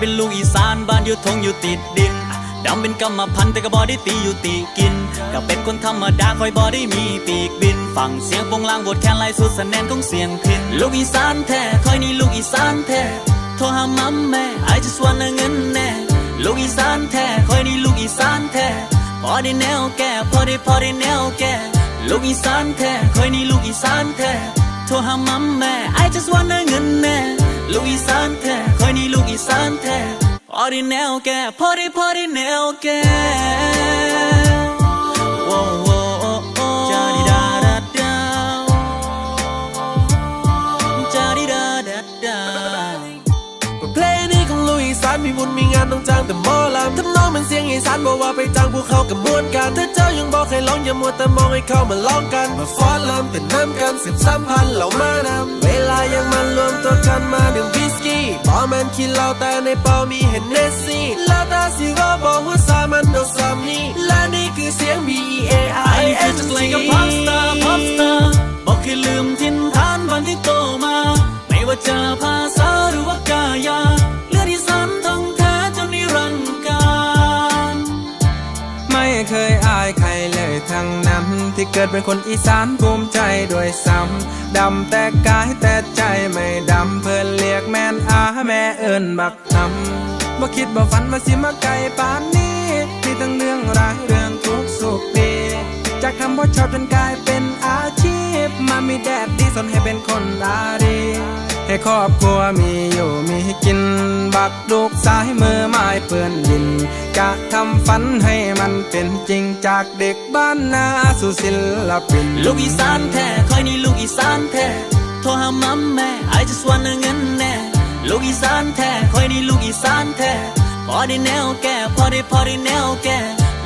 เป็นลูกอีสานบ้านอยู่ทงอยู่ติดดินดำเป็นกรรมพันธุ์แต่ก็บ่ได้ตีอยู่ตีกินก็เป็นคนธรรมดาคอยบ่ได้มีปีกบินฟังเสียงปงลางบทแคนไล่สุดสะแนนของเสียงพินลูกอีสานแท้คอยนี่ลูกอีสานแท้โทรหามัมแม่ I just wanna เงินแน่ลูกอีสานแท้คอยนี่ลูกอีสานแท้พอได้แนวแก่พอได้พอได้แนวแก่ลูกอีสานแท้คอยนี่ลูกอีสานแท้โทรหามัมแม่ I just wanna เงินแน่ ลูกอีสานแท้คอยนี่ลูกอีสานแท้พอได้แนวแก่พอได้พอได้แนวแก่โอ้โอ้โอ้โอ้จาดิดาดาดดาานมีบุญมีงานต้องจ้างแต่หมอลำทำนองมันเสียงอีสานบอกว่าไปจ้างพวกเขากับมวนกันถ้าเจ้ายังบอกให้ร้องอย่ามัวแต่มองให้เขามาร้องกัน มาฟ้อนลำเป็นน้ำกันสิบสามพันเหล่ามานำเวลายังมารวมตัวกันมาดื่มวิสกี้บอแมนคิดเหล้าแต่ในเปามีเห็นเนสซี่ล้วตาสิว่าบอกว่าสามันโดนสามนี้และนี่คือเสียง B E A I นี่ เกิดเป็นคนอีสานภูมิใจด้วยซ้ำดำแต่กายแต่ใจไม่ดำเพื่อนเรียกแม่นอาแม่เอิญบักทำบ่คิดบ่ฝันมาสิมาไกลป่านนี้มีทั้งเรื่องร้ายเรื่องทุกข์สุขดีจากคำว่าชอบจนกลายเป็นอาชีพมามีแดดดีสนให้เป็นคนอารี ให้ครอบครัวมีอยู่มีกิน บักลูกสายมือไม้เปื้อนดิน กะทำฝันให้มันเป็นจริงจากเด็กบ้านนาสู่ศิลปิน ลูกอีสานแท้คอยนี่ลูกอีสานแท้โทรหามัมแม่ I just wanna เงินแน่ ลูกอีสานแท้คอยนี่ลูกอีสานแท้พอได้แนวแก่พอได้พอได้แนวแก่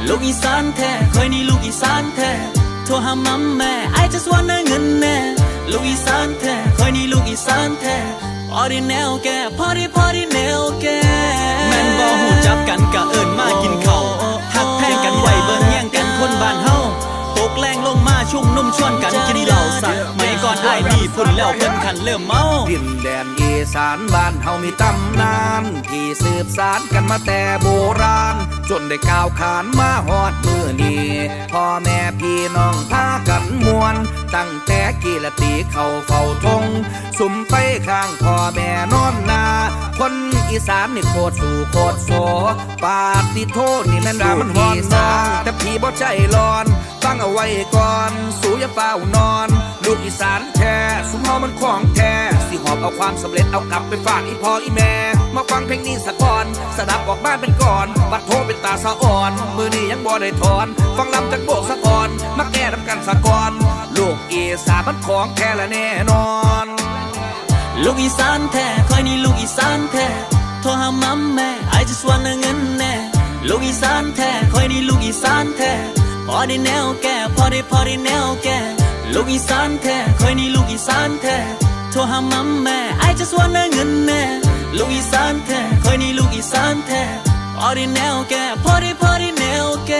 ลูกอีสานแท้คอยนี่ลูกอีสานแท้โทรหามัมแม่ I just wanna เงินแน่ ลูกอีสานแท้คอยนี่ลูกอีสานแท้พอได้แนวแก่พอได้พอได้แนวแก่แม่นบ่หูจับกันกะเอิญมากินเขาหักแพงกันไว้เบิ่งแย่งกันคนบ้านเฮาตกแรงลงมาชุ่มนุ่มชวนกัน ไอ้ายมีฝุ่นแล้วเพิ่นขันเริ่มเมาดินแดนอีสานบ้านเฮามีตำนาน ที่สืบสานกันมาแต่โบราณ จนได้ก้าวขานมาฮอดมือนี้พ่อแม่พี่น้องพากันมวน ตั้งแต่กีละตีเข้าเฝ้าทง สุมไปข้างพ่อแม่นอนนา คนอีสานนี่โคตรสู่โคตรโสปาติโทษนี่แม่นดูพี่สางแต่พี่บ่ใจร้อนฟังเอาไว้ก่อน สู่อย่าเฝ้านอน ลูกอีสาน เฮามันของแท้สิหอบเอาความสำเร็จเอากลับไปฝากอีพ่ออีแม่ มาฟังเพลงนี้สักก่อนสดับออกบ้านเป็นก่อนบัดโทเป็นตาสะอ่อน มือนี้ยังบ่ได้ถอน ฟังลำจากโบกสะก่อน มาแก้น้ำกันสะก่อนลูกอีสานมันของแท้และแน่นอน ลูกอีสานแท้คอยนี่ลูกอีสานแท้โทรหามัมแม่ I just wanna เงินแน่ลูกอีสานแท้คอยนี่ลูกอีสานแท้พอได้แนวแก่พอได้พอได้แนวแก่ ลูกอีสานแท้คอยนี่ลูกอีสานแท้โทรหามัมแม่ I just wanna เงินแน่ลูกอีสานแท้คอยนี่ลูกอีสานแท้พอได้แนวแก่พอได้พอได้แนวแก่